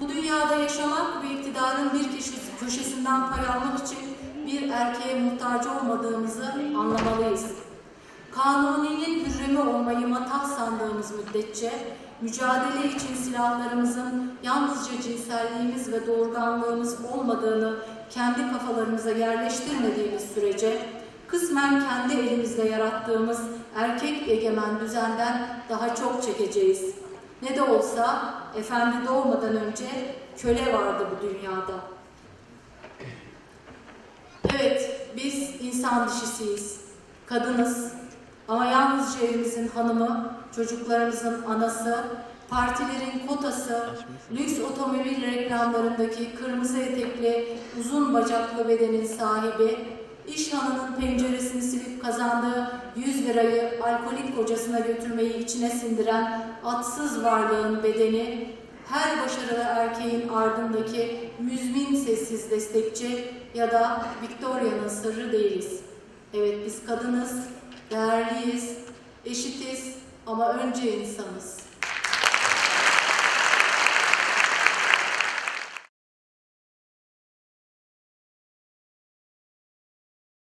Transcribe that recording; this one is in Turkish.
Bu dünyada yaşamak ve iktidarın bir köşesi- köşesinden pay almak için bir erkeğe muhtaç olmadığımızı anlamalıyız. Kanuninin hürremi olmayı matah sandığımız müddetçe, mücadele için silahlarımızın yalnızca cinselliğimiz ve doğurganlığımız olmadığını kendi kafalarımıza yerleştirmediğimiz sürece, kısmen kendi elimizle yarattığımız erkek egemen düzenden daha çok çekeceğiz. Ne de olsa efendi doğmadan önce köle vardı bu dünyada. Evet, biz insan dişisiyiz, kadınız ama yalnızca evimizin hanımı, çocuklarımızın anası, partilerin kotası, lüks otomobil reklamlarındaki kırmızı etekli, uzun bacaklı bedenin sahibi, iş hanının penceresini silip kazandığı 100 lirayı alkolik kocasına götürmeyi içine sindiren atsız varlığın bedeni, her başarılı erkeğin ardındaki müzmin sessiz destekçi ya da Victoria'nın sırrı değiliz. Evet biz kadınız, değerliyiz, eşitiz ama önce insanız.